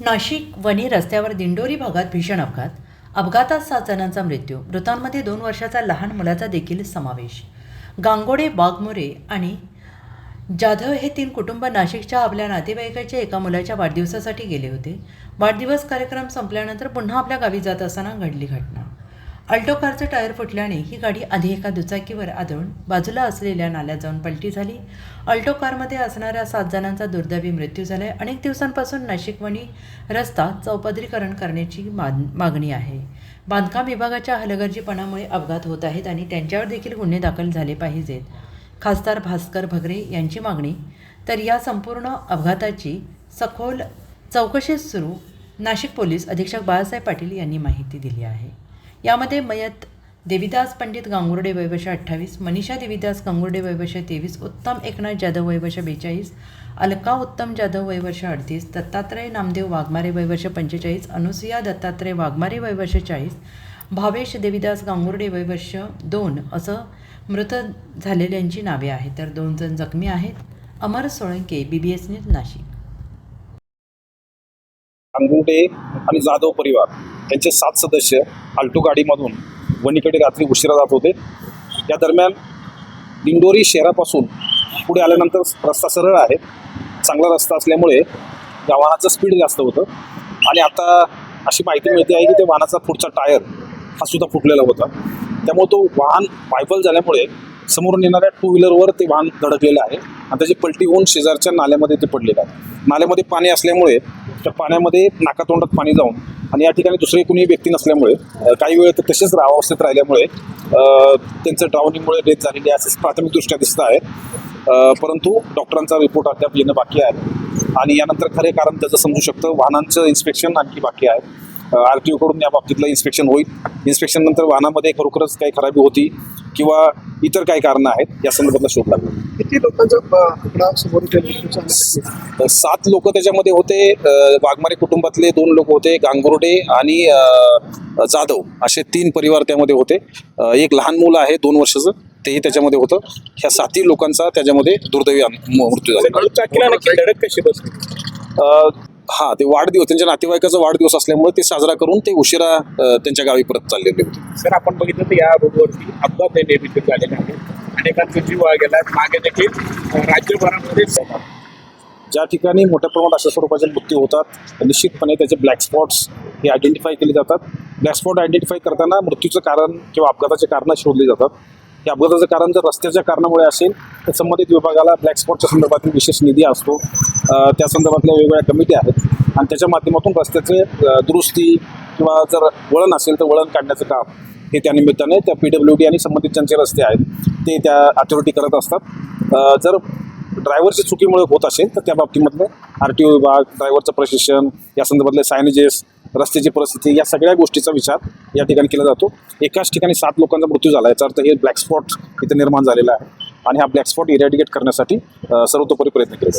नाशिक वणी रस्त्यावर दिंडोरी भागात भीषण अपघात. अपघातात सात जणांचा मृत्यू. मृतांमध्ये दोन वर्षाचा लहान मुलाचा देखील समावेश. गांगोडे बागमोरे आणि जाधव हे तीन कुटुंब नाशिकच्या आपल्या नातेवाईकाच्या एका मुलाच्या वाढदिवसासाठी गेले होते. वाढदिवस कार्यक्रम संपल्यानंतर पुन्हा आपल्या गावी जात असताना घडली घटना. अल्टो कारचं टायर फुटल्याने ही गाडी आधी एका दुचाकीवर आदळून बाजूला असलेल्या नाल्यात जाऊन पलटी झाली. अल्टो कारमध्ये असणाऱ्या सात जणांचा दुर्दैवी मृत्यू झालाय. अनेक दिवसांपासून नाशिकवणी रस्ता चौपदरीकरण करण्याची मागणी आहे. बांधकाम विभागाच्या हलगर्जीपणामुळे अपघात होत आहेत आणि त्यांच्यावर देखील गुन्हे दाखल झाले पाहिजेत. खासदार भास्कर भगरे यांची मागणी तर या संपूर्ण अपघाताची सखोल चौकशी सुरू नाशिक पोलीस अधीक्षक बाळासाहेब पाटील यांनी माहिती दिली आहे. यामध्ये मयत देविदास पंडित गांगुर्डे वयवर्ष अठ्ठावीस मनीषा देविदास गांगुर्डे वयवर्ष तेवीस उत्तम एकनाथ जाधव वयवर्ष बेचाळीस अलका उत्तम जाधव वयवर्ष अडतीस दत्तात्रय नामदेव वाघमारे वयवर्ष पंचेचाळीस अनुसुया दत्तात्रय वाघमारे वयवर्ष चाळीस भावेश देविदास गांगुर्डे वयवर्ष दोन असं मृत झालेल्यांची नावे आहेत. तर दोन जण जखमी आहेत. Amar Solanke B B S news Nashik. Gangurde आणि जाधव परिवार. त्यांचे सात सदस्य आल्टो गाडीमधून वणीकडे रात्री उशिरा जात होते. या दरम्यान दिंडोरी शहरापासून पुढे आल्यानंतर रस्ता सरळ आहे. चांगला रस्ता असल्यामुळे त्या वाहनाचं स्पीड जास्त होतं. आणि आता अशी माहिती मिळते आहे की ते वाहनाचा पुढचा टायर हा सुद्धा फुटलेला होता. त्यामुळे तो वाहन वायफल झाल्यामुळे समोरून येणाऱ्या टू व्हीलरवर ते वाहन धडकलेलं आहे. आणि त्याची पलटी होऊन शेजारच्या नाल्यामध्ये ते पडलेलं आहे. नाल्यामध्ये पाणी असल्यामुळे त्या पाण्यामध्ये नाकातोंडात पाणी जाऊन आणि या ठिकाणी दुसरे कुणी व्यक्ती नसल्यामुळे काही वेळ तर तसेच अवस्थेत राहिल्यामुळे त्यांचं ड्रावणीमुळे डेथ झालेली आहे असं प्राथमिकदृष्ट्या दिसत आहे. परंतु डॉक्टरांचा रिपोर्ट अद्याप येणं बाकी आहे. आणि यानंतर खरे कारण त्याचं समजू शकतं वाहनांचं इन्स्पेक्शन आणखी बाकी आहे. आर टी ओकडून या बाबतीतलं इन्स्पेक्शन होईल. इन्स्पेक्शन नंतर वाहनामध्ये खरोखरच काही खराबी होती किंवा इतर काही कारणं आहेत या संदर्भातला शोध लागला. किती लोकांचा सात लोक त्याच्यामध्ये होते वाघमारे कुटुंबातले दोन लोक होते गांगुर्डे आणि जाधव असे तीन परिवार त्यामध्ये होते. एक लहान मुलं आहे दोन वर्षाचं तेही त्याच्यामध्ये होतं. ह्या सातही लोकांचा त्याच्यामध्ये दुर्दैवी मृत्यू झाला. हा ते वाढदिवस त्यांच्या नातेवाईकाचा वाढदिवस असल्यामुळे ते साजरा करून ते उशिरा त्यांच्या गावी परत चाललेले होते. सर आपण बघितलं तर या रोडवरती अपघात नेहमी झालेले आहेत. अनेकांचा जीव गेला मागे देखील राज्यभरामध्ये ज्या ठिकाणी मोठ्या प्रमाणात अशा स्वरूपाचे मृत्यू होतात निश्चितपणे त्याचे ब्लॅक स्पॉट्स हे आयडेंटिफाय केले जातात. ब्लॅक स्पॉट आयडेंटिफाय करताना मृत्यूचं कारण किंवा अपघाताचे कारण शोधले जातात. या अपघाताचं कारण जर रस्त्याच्या कारणामुळे असेल तर संबंधित विभागाला ब्लॅक स्पॉटच्या संदर्भातील विशेष निधी असतो. त्या संदर्भातल्या वेगवेगळ्या कमिटी आहेत. आणि त्याच्या माध्यमातून रस्त्याचे दुरुस्ती किंवा जर वळण असेल तर वळण काढण्याचं काम हे त्या निमित्ताने त्या पी डब्ल्यू डी आणि संबंधित ज्यांचे रस्ते आहेत ते त्या अथॉरिटी करत असतात. जर ड्रायव्हरची चुकीमुळे होत असेल तर त्या बाबतीमधलं आर टी ओ विभाग ड्रायव्हरचं प्रशिक्षण या संदर्भातले सायनेजेस रस्त्याची परिस्थिती या सगळ्या गोष्टीचा विचार या ठिकाणी केला जातो. एकाच ठिकाणी सात लोकांचा मृत्यू झाला. याचा अर्थ हे ब्लॅक स्पॉट इथे निर्माण झालेला आहे. आणि हा ब्लॅक स्पॉट इरॅडिकेट करण्यासाठी सर्वतोपरी प्रयत्न केले